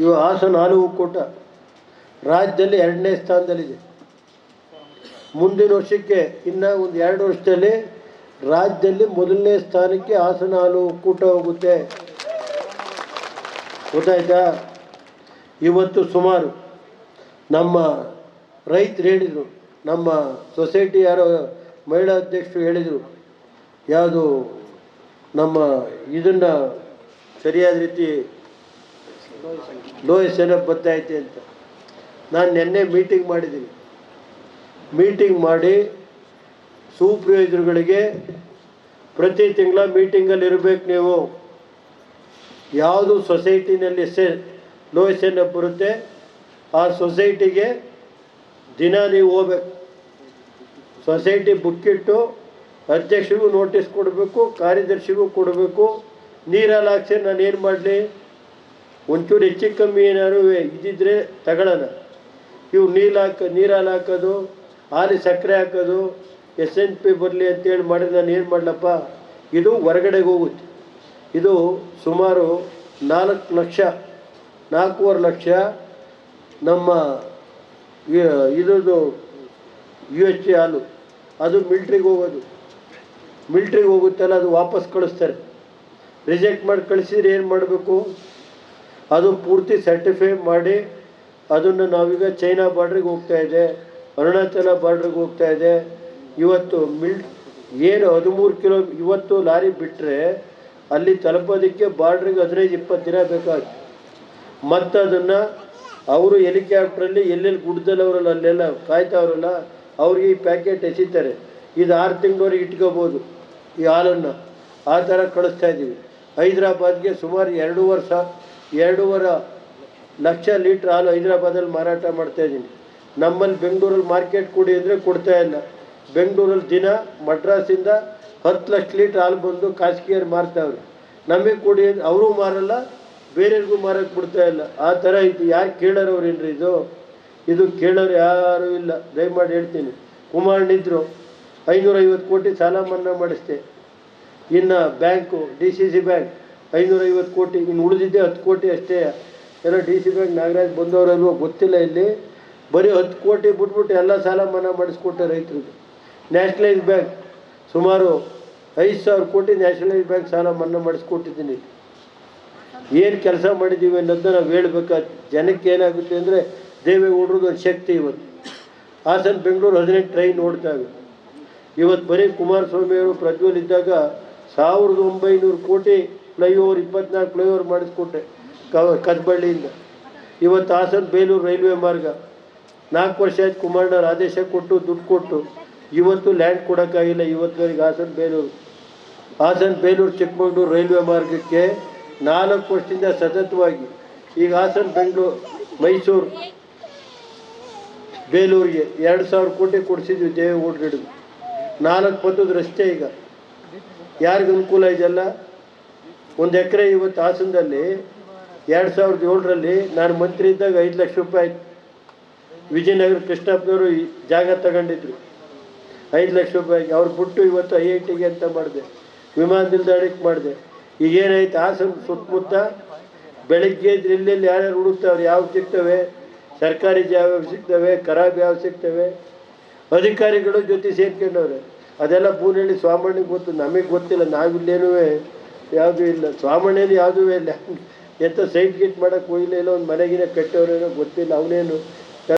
ಇವು ಹಾಸನ ಹಾಲು ಒಕ್ಕೂಟ ರಾಜ್ಯದಲ್ಲಿ ಎರಡನೇ ಸ್ಥಾನದಲ್ಲಿದೆ. ಮುಂದಿನ ವರ್ಷಕ್ಕೆ ಇನ್ನು ಒಂದು ಎರಡು ವರ್ಷದಲ್ಲಿ ರಾಜ್ಯದಲ್ಲಿ ಮೊದಲನೇ ಸ್ಥಾನಕ್ಕೆ ಹಾಸನ ಹಾಲು ಒಕ್ಕೂಟ ಹೋಗುತ್ತೆ. ಗೊತ್ತಾಯ್ತಾ? ಇವತ್ತು ಸುಮಾರು ನಮ್ಮ ರೈತರು ಹೇಳಿದರು, ನಮ್ಮ ಸೊಸೈಟಿ ಯಾರೋ ಮಹಿಳಾ ಅಧ್ಯಕ್ಷರು ಹೇಳಿದರು, ಯಾವುದು ನಮ್ಮ ಇದನ್ನು ಸರಿಯಾದ ರೀತಿ ಲೋಯಸ್ ಏನೋ ಬತ್ತೈತೆ ಅಂತ. ನಾನು ನಿನ್ನೆ ಮೀಟಿಂಗ್ ಮಾಡಿದ್ದೀನಿ. ಮೀಟಿಂಗ್ ಮಾಡಿ ಸುಪ್ರಯೋಜನಗಳಿಗೆ ಪ್ರತಿ ತಿಂಗಳ ಮೀಟಿಂಗಲ್ಲಿ ಇರಬೇಕು ನೀವು. ಯಾವುದು ಸೊಸೈಟಿನಲ್ಲಿ ಸೇ ಲೋಯಸ್ ಎನ್ ಬರುತ್ತೆ, ಆ ಸೊಸೈಟಿಗೆ ದಿನ ನೀವು ಹೋಗ್ಬೇಕು. ಸೊಸೈಟಿ ಬುಕ್ಕಿಟ್ಟು ಅಧ್ಯಕ್ಷರಿಗೂ ನೋಟಿಸ್ ಕೊಡಬೇಕು, ಕಾರ್ಯದರ್ಶಿಗೂ ಕೊಡಬೇಕು. ನೀರಲ್ಲಿ ಹಾಕ್ಸಿ ನಾನು ಏನು ಮಾಡಲಿ? ಒಂಚೂರು ಹೆಚ್ಚು ಕಮ್ಮಿ ಏನಾದ್ರು ಇದ್ದಿದ್ರೆ ತಗೊಳ್ಳೋಣ. ಇವು ನೀರು ಹಾಕ, ನೀರಲ್ಲಿ ಹಾಕೋದು, ಹಾಲಿ ಸಕ್ಕರೆ ಹಾಕೋದು ಎಸ್ ಎನ್ ಪಿ ಬರಲಿ ಅಂತೇಳಿ ಮಾಡಿದ್ರೆ ನಾನು ಏನು ಮಾಡಲಪ್ಪ. ಇದು ಹೊರಗಡೆಗೆ ಹೋಗುತ್ತೆ. ಇದು ಸುಮಾರು ನಾಲ್ಕು ಲಕ್ಷ, ನಾಲ್ಕೂವರೆ ಲಕ್ಷ ನಮ್ಮ ಇದ್ರದ್ದು ಯು ಎಚ್ ಎ ಹಾಲು. ಅದು ಮಿಲ್ಟ್ರಿಗೆ ಹೋಗೋದು. ಮಿಲ್ಟ್ರಿಗೆ ಹೋಗುತ್ತಲ್ಲ, ಅದು ವಾಪಸ್ ಕಳಿಸ್ತಾರೆ. ರಿಜೆಕ್ಟ್ ಮಾಡಿ ಕಳಿಸಿದ್ರೆ ಏನು ಮಾಡಬೇಕು? ಅದು ಪೂರ್ತಿ ಸರ್ಟಿಫೈ ಮಾಡಿ, ಅದನ್ನು ನಾವೀಗ ಚೈನಾ ಬಾರ್ಡ್ರಿಗೆ ಹೋಗ್ತಾ ಇದೆ, ಅರುಣಾಚಲ ಬಾರ್ಡ್ರಿಗೆ ಹೋಗ್ತಾ ಇದೆ. ಇವತ್ತು ಮಿಲ್ ಏನು ಹದಿಮೂರು ಕಿಲೋ, ಇವತ್ತು ಲಾರಿ ಬಿಟ್ಟರೆ ಅಲ್ಲಿ ತಲುಪೋದಕ್ಕೆ ಬಾರ್ಡ್ರಿಗೆ ಹದಿನೈದು, ಇಪ್ಪತ್ತು ದಿನ ಬೇಕಾಗುತ್ತೆ. ಮತ್ತು ಅದನ್ನು ಅವರು ಹೆಲಿಕಾಪ್ಟ್ರಲ್ಲಿ ಎಲ್ಲೆಲ್ಲಿ ಗುಡ್ಡದಲ್ಲಿ ಅವರಲ್ಲ ಅಲ್ಲೆಲ್ಲ ಕಾಯ್ತಾವ್ರಲ್ಲ, ಅವ್ರಿಗೆ ಈ ಪ್ಯಾಕೆಟ್ ಎಸಿತಾರೆ. ಇದು ಆರು ತಿಂಗಳವರೆಗೆ ಇಟ್ಕೋಬೋದು ಈ ಹಾಲನ್ನು. ಆ ಥರ ಕಳಿಸ್ತಾ ಇದ್ದೀವಿ. ಹೈದ್ರಾಬಾದ್ಗೆ ಸುಮಾರು ಎರಡು ಸಾ ಎರಡೂವರೆ ಲಕ್ಷ ಲೀಟ್ರ್ ಹಾಲು ಹೈದ್ರಾಬಾದಲ್ಲಿ ಮಾರಾಟ ಮಾಡ್ತಾ ಇದ್ದೀನಿ. ನಮ್ಮಲ್ಲಿ ಬೆಂಗಳೂರಲ್ಲಿ ಮಾರ್ಕೆಟ್ ಕೊಡಿ ಅಂದರೆ ಕೊಡ್ತಾ ಇಲ್ಲ. ಬೆಂಗಳೂರಲ್ಲಿ ದಿನ ಮಡ್ರಾಸಿಂದ ಹತ್ತು ಲಕ್ಷ ಲೀಟ್ರ್ ಹಾಲು ಬಂದು ಖಾಸಗಿಯರು ಮಾರ್ತಾವ್ರೆ. ನಮಗೆ ಕೊಡಿ ಅವರು ಮಾರಲ್ಲ, ಬೇರೆಯವ್ರಿಗೂ ಮಾರಕ್ಕೆ ಬಿಡ್ತಾ ಇಲ್ಲ. ಆ ಥರ ಇದು ಯಾರು ಕೇಳೋರವ್ರೇನ್ರಿ ಇದು? ಇದು ಕೇಳೋರು ಯಾರೂ ಇಲ್ಲ. ದಯಮಾಡಿ ಹೇಳ್ತೀನಿ. ಕುಮಾರನಿದ್ರು ಐನೂರೈವತ್ತು ಕೋಟಿ ಸಾಲ ಮನ್ನಾ ಮಾಡಿಸ್ತೆ ಇನ್ನು bank, D C C bank ಐನೂರೈವತ್ತು ಕೋಟಿ, ಇನ್ನು ಉಳಿದಿದ್ದೆ ಹತ್ತು ಕೋಟಿ ಅಷ್ಟೇ. ಎಲ್ಲ ಡಿ ಸಿ ಬ್ಯಾಂಕ್ ನಾಗರಾಜ್ ಬಂದವರಲ್ವೋ ಗೊತ್ತಿಲ್ಲ ಇಲ್ಲಿ. ಬರೀ ಹತ್ತು ಕೋಟಿ ಬಿಟ್ಬಿಟ್ಟು ಎಲ್ಲ ಸಾಲ ಮನ್ನಾ ಮಾಡಿಸ್ಕೊಟ್ಟೆ ರೈತರಿಗೆ. ನ್ಯಾಷನಲೈಸ್ ಬ್ಯಾಂಕ್ ಸುಮಾರು ಐದು ಸಾವಿರ ಕೋಟಿ ನ್ಯಾಷನಲೈಸ್ ಬ್ಯಾಂಕ್ ಸಾಲ ಮನ್ನಾ ಮಾಡಿಸ್ಕೊಟ್ಟಿದ್ದೀನಿ. ಏನು ಕೆಲಸ ಮಾಡಿದ್ದೀವಿ ಅನ್ನೋದನ್ನ ನಾವು ಹೇಳ್ಬೇಕಾ? ಜನಕ್ಕೆ ಏನಾಗುತ್ತೆ ಅಂದರೆ ದೇವೇಗೌಡರದ್ದು ಒಂದು ಶಕ್ತಿ ಇವತ್ತು. ಹಾಸನ ಬೆಂಗಳೂರು ಹದಿನೆಂಟು ಟ್ರೈನ್ ಓಡ್ತಾವೆ ಇವತ್ತು ಬರೀ ಕುಮಾರಸ್ವಾಮಿಯವರು ಪ್ರಜ್ವಲ್ ಇದ್ದಾಗ ಸಾವಿರದ ಒಂಬೈನೂರು ಕೋಟಿ ಫ್ಲೈಓವರ್, ಇಪ್ಪತ್ನಾಲ್ಕು ಫ್ಲೈಓವರ್ ಮಾಡಿಸ್ಕೊಟ್ಟೆ ಕದ್ಬಳ್ಳಿಯಿಂದ ಇವತ್ತು ಹಾಸನ ಬೇಲೂರು ರೈಲ್ವೆ ಮಾರ್ಗ. ನಾಲ್ಕು ವರ್ಷ ಆಯ್ತು ಕುಮಾರಣ್ಣವ್ರು ಆದೇಶ ಕೊಟ್ಟು, ದುಡ್ಡು ಕೊಟ್ಟು, ಇವತ್ತು ಲ್ಯಾಂಡ್ ಕೊಡೋಕ್ಕಾಗಿಲ್ಲ ಇವತ್ತುವರೆಗೆ ಹಾಸನ ಬೇಲೂರು. ಹಾಸನ ಬೇಲೂರು, ಚಿಕ್ಕಮಗಳೂರು ರೈಲ್ವೆ ಮಾರ್ಗಕ್ಕೆ ನಾಲ್ಕು ವರ್ಷದಿಂದ ಸತತವಾಗಿ, ಈಗ ಹಾಸನ, ಬೆಂಗಳೂರು, ಮೈಸೂರು, ಬೇಲೂರಿಗೆ ಎರಡು ಸಾವಿರ ಕೋಟಿ ಕೊಡಿಸಿದ್ವಿ ದೇವೇಗೌಡರು ನಾಲ್ಕು ಪಥದ ರಸ್ತೆ ಈಗ. ಯಾರಿಗೂ ಅನುಕೂಲ ಇದೆಯಲ್ಲ ಒಂದು ಎಕರೆ ಇವತ್ತು ಹಾಸನದಲ್ಲಿ ಎರಡು ಸಾವಿರದ ಏಳರಲ್ಲಿ ನಾನು ಮಂತ್ರಿ ಇದ್ದಾಗ ಐದು ಲಕ್ಷ ರೂಪಾಯಿ ವಿಜಯನಗರ ಕೃಷ್ಣಪ್ಪನವರು ಜಾಗ ತಗೊಂಡಿದ್ರು. ಐದು ಲಕ್ಷ ರೂಪಾಯಿ ಅವ್ರು ಬಿಟ್ಟು ಇವತ್ತು ಐ ಐ ಟಿಗೆ ಅಂತ ಮಾಡಿದೆ. ವಿಮಾನ ನಿಲ್ದಾಣಕ್ಕೆ ಮಾಡಿದೆ. ಈಗ ಏನಾಯ್ತು? ಹಾಸನ ಸುತ್ತಮುತ್ತ ಬೆಳಗ್ಗೆ ಇಲ್ಲೆಲ್ಲಿ ಯಾರ್ಯಾರು ಹುಡುಕ್ತಾವ್ರು? ಯಾವ ಸಿಗ್ತವೆ? ಸರ್ಕಾರಿ ಜಾಗ ಸಿಗ್ತವೆ? ಖರಾಬ್ ಯಾವ ಸಿಗ್ತವೆ? ಅಧಿಕಾರಿಗಳು ಜೊತೆ ಸೇರ್ಕೊಂಡವ್ರೆ. ಅದೆಲ್ಲ ಬೂನಳ್ಳಿ ಸ್ವಾಮಣ್ಣಿಗೆ ಗೊತ್ತು. ನಮಗೆ ಗೊತ್ತಿಲ್ಲ. ನಾವಿಲ್ಲೇನೂ ಯಾವುದೂ ಇಲ್ಲ. ಸ್ವಾಮಣ್ಣೇನು ಯಾವುದೂ ಇಲ್ಲ. ಎಂಥ ಸೈಟ್ ಗೀಟ್ ಮಾಡೋಕ್ಕೆ ಹೋಗಿಲ್ಲ ಇಲ್ಲ, ಒಂದು ಮನೆಗಿನ ಕಟ್ಟೋರೇನೋ ಗೊತ್ತಿಲ್ಲ. ಅವನೇನು